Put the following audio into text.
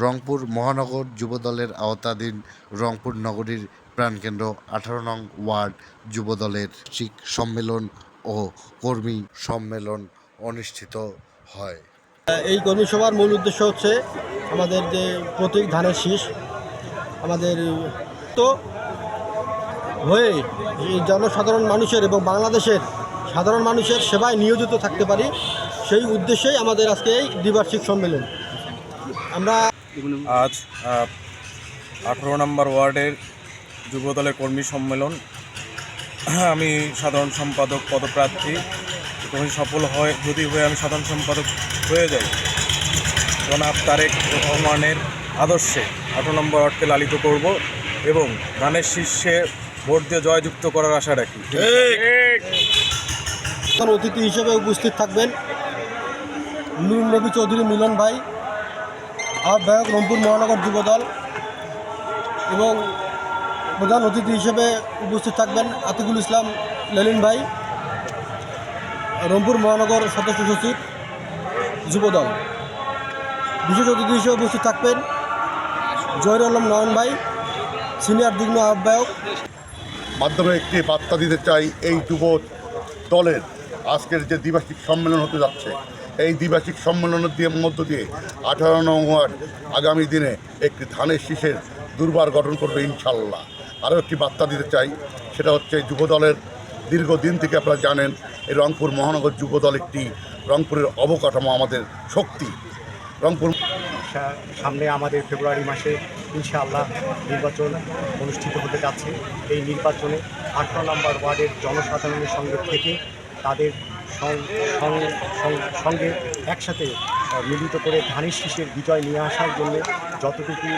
রংপুর মহানগর যুবদলের আওতাধীন রংপুর নগরীর প্রাণকেন্দ্র আঠারো নং ওয়ার্ড যুবদলের শিক সম্মেলন ও কর্মী সম্মেলন অনুষ্ঠিত হয়। এই কর্মী সভার মূল উদ্দেশ্য হচ্ছে আমাদের যে প্রতীক ধানের শীষ, আমাদের তো হয়ে জনসাধারণ মানুষের এবং বাংলাদেশের সাধারণ মানুষের সেবায় নিয়োজিত থাকতে পারি, সেই উদ্দেশ্যেই আমাদের আজকে এই দ্বিবার্ষিক সম্মেলন। আমরা আজ আঠেরো নম্বর ওয়ার্ডের যুবদলের কর্মী সম্মেলন। আমি সাধারণ সম্পাদক পদপ্রার্থী। যখন সফল হয় যদি হয়ে আমি সাধারণ সম্পাদক হয়ে যাই। জনাব তারেক রহমানের আদর্শে আঠেরো নম্বর ওয়ার্ডকে লালিত করব এবং গানের শীর্ষে ভোট দিয়ে জয়যুক্ত করার আশা রাখি। অতিথি হিসেবে উপস্থিত থাকবেন নুর নবী চৌধুরী মিলন ভাই। আহ্বায়ক রংপুর মহানগর যুবদল এবং প্রধান অতিথি হিসেবে উপস্থিত থাকবেন আতিকুল ইসলাম, লেলিন ভাই, রংপুর মহানগর সদস্য সচিব যুবদল বিশেষ অতিথি হিসেবে উপস্থিত থাকবেন জহির আলম নয়ন ভাই, সিনিয়র যুগ্ম আহ্বায়ক। মাধ্যমে একটি বার্তা দিতে চাই এই যুব দলের আজকের যে দ্বিবার্ষিক সম্মেলন হতে যাচ্ছে এই দ্বিবার্ষিক সম্মেলনের দিয়ে মধ্য দিয়ে আঠারো নং ওয়ার্ড আগামী দিনে একটি ধানের শীষের দুর্বার গঠন করবে ইনশাল্লাহ। আরও একটি বার্তা দিতে চাই, সেটা হচ্ছে যুব দলের দীর্ঘদিন থেকে আপনারা জানেন, এই রংপুর মহানগর যুবদল একটি রংপুরের অবকাঠামো আমাদের শক্তি। রংপুর সামনে আমাদের ফেব্রুয়ারি মাসে ইনশাআল্লাহ নির্বাচন অনুষ্ঠিত হতে যাচ্ছে। এই নির্বাচনে আঠারো নম্বর ওয়ার্ডের জনসাধারণের সঙ্গে থেকে তাদের সঙ্গে একসাথে মিলিত করে ধানের শীষের বিজয় নিয়ে আসার জন্য যতটুকু